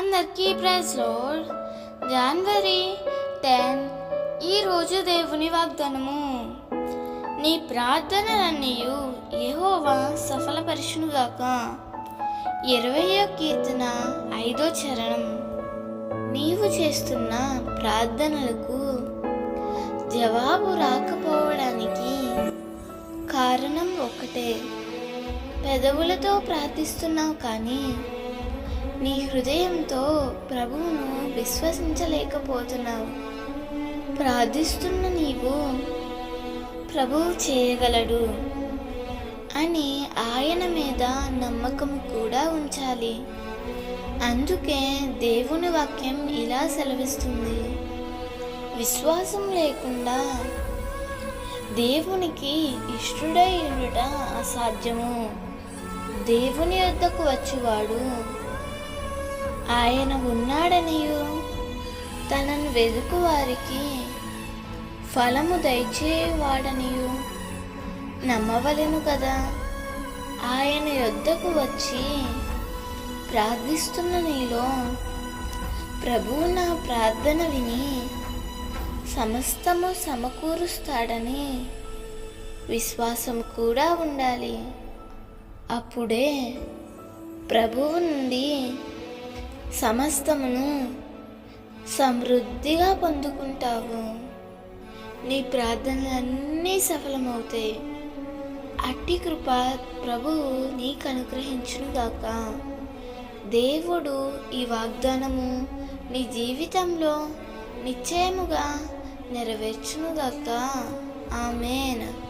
అందరికీ praise load. జనవరి ten ఈరోజు దేవుని వాగ్దానము. నీ ప్రార్థనలన్నీయు యెహోవా సఫలపరచునుగాక. ఇరవయో కీర్తన ఐదో చరణం. నీవు చేస్తున్న ప్రార్థనలకు జవాబు రాకపోవడానికి కారణం ఒకటే. పెదవులతో ప్రార్థిస్తున్నావు కానీ నీ హృదయంతో ప్రభువును విశ్వసించలేకపోతున్నావు. ప్రార్థిస్తున్న నీవు ప్రభువు చేయగలడు అని ఆయన మీద నమ్మకం కూడా ఉంచాలి. అందుకే దేవుని వాక్యం ఇలా సెలవిస్తుంది. విశ్వాసం లేకుండా దేవునికి ఇష్టడై ఉండుట అసాధ్యము. దేవుని యొద్దకు వచ్చేవాడు ఆయన ఉన్నాడనియు. తనను వెదుకు వారికి ఫలము దయచేవాడనియు. నమ్మవలను కదా. ఆయన యొద్దకు వచ్చి ప్రార్థిస్తున్న నీలో ప్రభువు నా ప్రార్థన విని సమస్తము సమకూరుస్తాడని విశ్వాసం కూడా ఉండాలి. అప్పుడే ప్రభువు నుండి సమస్తమును సమృద్ధిగా పొందుకుంటావు. నీ ప్రార్థనలన్నీ సఫలమవుతాయి. అట్టి కృప ప్రభువు నీకు అనుగ్రహించునుగాక. దేవుడు ఈ వాగ్దానము నీ జీవితంలో నిశ్చయముగా నెరవేర్చునుగాక. ఆమెన్.